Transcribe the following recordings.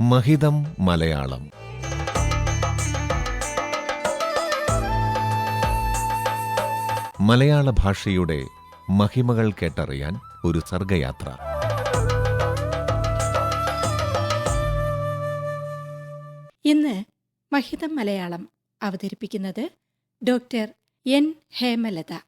മഹിതം മലയാളം. മലയാള ഭാഷയുടെ മഹിമകൾ കേട്ടറിയാൻ ഒരു സർഗയാത്ര. ഇന്ന് മഹിതം മലയാളം അവതരിപ്പിക്കുന്നത് ഡോക്ടർ എൻ ഹേമലത.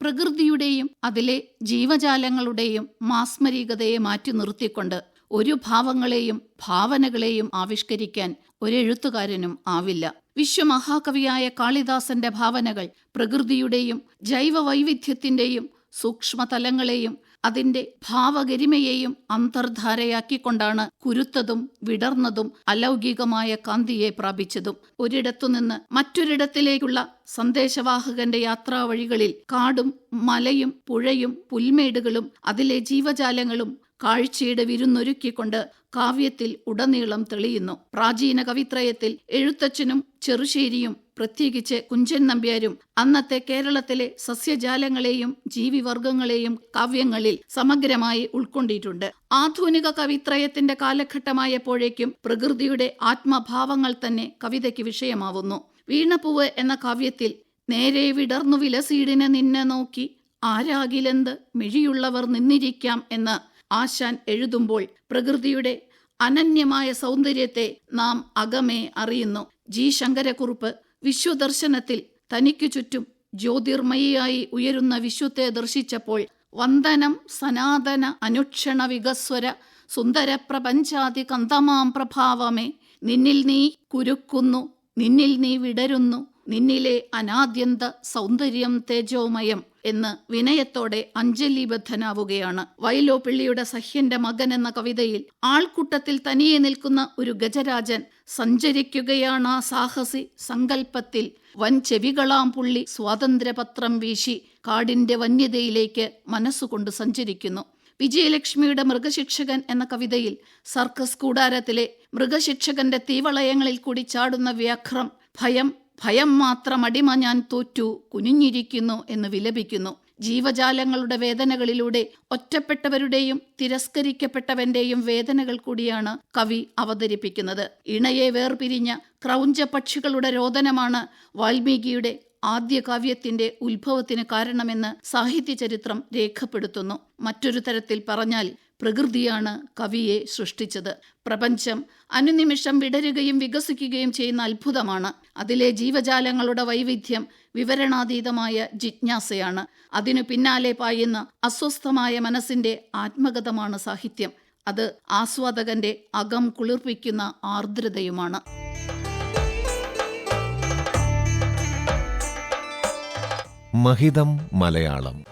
പ്രകൃതിയുടെയും അതിലെ ജീവജാലങ്ങളുടെയും മാസ്മരികതയെ മാറ്റി നിർത്തിക്കൊണ്ട് ഒരു ഭാവങ്ങളെയും ഭാവനകളെയും ആവിഷ്കരിക്കാൻ ഒരെഴുത്തുകാരനും ആവില്ല. വിശ്വമഹാകവിയായ കാളിദാസന്റെ ഭാവനകൾ പ്രകൃതിയുടെയും ജൈവവൈവിധ്യത്തിന്റെയും സൂക്ഷ്മതലങ്ങളെയും അതിന്റെ ഭാവഗരിമയെയും അന്തർധാരയാക്കിക്കൊണ്ടാണ് കുരുത്തതും വിടർന്നതും അലൗകികമായ കാന്തിയെ പ്രാപിച്ചതും. ഒരിടത്തുനിന്ന് മറ്റൊരിടത്തിലേക്കുള്ള സന്ദേശവാഹകന്റെ യാത്രാവഴികളിൽ കാടും മലയും പുഴയും പുൽമേടുകളും അതിലെ ജീവജാലങ്ങളും കാഴ്ചയുടെ വിരുന്നൊരുക്കിക്കൊണ്ട് കാവ്യത്തിൽ ഉടനീളം തെളിയുന്നു. പ്രാചീന കവിത്രയത്തിൽ എഴുത്തച്ഛനും ചെറുശ്ശേരിയും പ്രത്യേകിച്ച് കുഞ്ചൻ നമ്പ്യാരും അന്നത്തെ കേരളത്തിലെ സസ്യജാലങ്ങളെയും ജീവിവർഗങ്ങളെയും കാവ്യങ്ങളിൽ സമഗ്രമായി ഉൾക്കൊണ്ടിട്ടുണ്ട്. ആധുനിക കവിത്രയത്തിന്റെ കാലഘട്ടമായപ്പോഴേക്കും പ്രകൃതിയുടെ ആത്മഭാവങ്ങൾ തന്നെ കവിതയ്ക്ക് വിഷയമാവുന്നു. വീണപ്പൂവ് എന്ന കാവ്യത്തിൽ നേരെ വിടർന്നു വിലസീടിനെ നിന്നെ നോക്കി ആരാകിലെന്ത് മിഴിയുള്ളവർ നിന്നിരിക്കാം എന്ന് ആശാൻ എഴുതുമ്പോൾ പ്രകൃതിയുടെ അനന്യമായ സൗന്ദര്യത്തെ നാം അകമേ അറിയുന്നു. ജി. ശങ്കരക്കുറുപ്പ് വിശ്വദർശനത്തിൽ തനിക്കു ചുറ്റും ജ്യോതിർമയിയായി ഉയരുന്ന വിശ്വത്തെ ദർശിച്ചപ്പോൾ വന്ദനം സനാതന അനുക്ഷണ വികസ്വര സുന്ദര പ്രപഞ്ചാതി കന്തമാം പ്രഭാവമേ. നിന്നിൽ നീ കുരുക്കുന്നു നിന്നിൽ നീ വിടരുന്നു. നിന്നിലെ അനാദ്യന്ത സൗന്ദര്യം തേജോമയം എന്ന് വിനയത്തോടെ അഞ്ജലിബദ്ധനാവുകയാണ് വയലോപ്പിള്ളിയുടെ സഹ്യന്റെ മകൻ എന്ന കവിതയിൽ ആൾക്കൂട്ടത്തിൽ തനിയെ നിൽക്കുന്ന ഒരു ഗജരാജൻ സഞ്ചരിക്കുകയാണ് ആ സാഹസി സങ്കല്പത്തിൽ വൻ ചെവികളാം പുള്ളി സ്വാതന്ത്ര്യപത്രം വീശി കാടിന്റെ വന്യതയിലേക്ക് മനസ്സുകൊണ്ട് സഞ്ചരിക്കുന്നു. വിജയലക്ഷ്മിയുടെ മൃഗശിക്ഷകൻ എന്ന കവിതയിൽ സർക്കസ് കൂടാരത്തിലെ മൃഗശിക്ഷകന്റെ തീവളയങ്ങളിൽ കൂടി ചാടുന്ന വ്യാഘ്രം ഭയം ഭയം മാത്രം അടിമ ഞാൻ തോറ്റു കുനിഞ്ഞിരിക്കുന്നു എന്ന് വിലപിക്കുന്നു. ജീവജാലങ്ങളുടെ വേദനകളിലൂടെ ഒറ്റപ്പെട്ടവരുടെയും തിരസ്കരിക്കപ്പെട്ടവന്റെയും വേദനകൾ കൂടിയാണ് കവി അവതരിപ്പിക്കുന്നത്. ഇണയെ വേർപിരിഞ്ഞ ക്രൗഞ്ച പക്ഷികളുടെ രോദനമാണ് വാൽമീകിയുടെ ആദ്യ കാവ്യത്തിന്റെ ഉത്ഭവത്തിന് കാരണമെന്ന് സാഹിത്യ ചരിത്രം രേഖപ്പെടുത്തുന്നു. മറ്റൊരു തരത്തിൽ പറഞ്ഞാൽ പ്രകൃതിയാണ് കവിയെ സൃഷ്ടിച്ചത്. പ്രപഞ്ചം അനുനിമിഷം വിടരുകയും വികസിക്കുകയും ചെയ്യുന്ന അത്ഭുതമാണ്. അതിലെ ജീവജാലങ്ങളുടെ വൈവിധ്യം വിവരണാതീതമായ ജിജ്ഞാസയാണ്. അതിനു പിന്നാലെ പായുന്ന അസ്വസ്ഥമായ മനസ്സിന്റെ ആത്മകഥമാണ് സാഹിത്യം. അത് ആസ്വാദകന്റെ അകം കുളിർപ്പിക്കുന്ന ആർദ്രതയുമാണ്. മഹിതം മലയാളം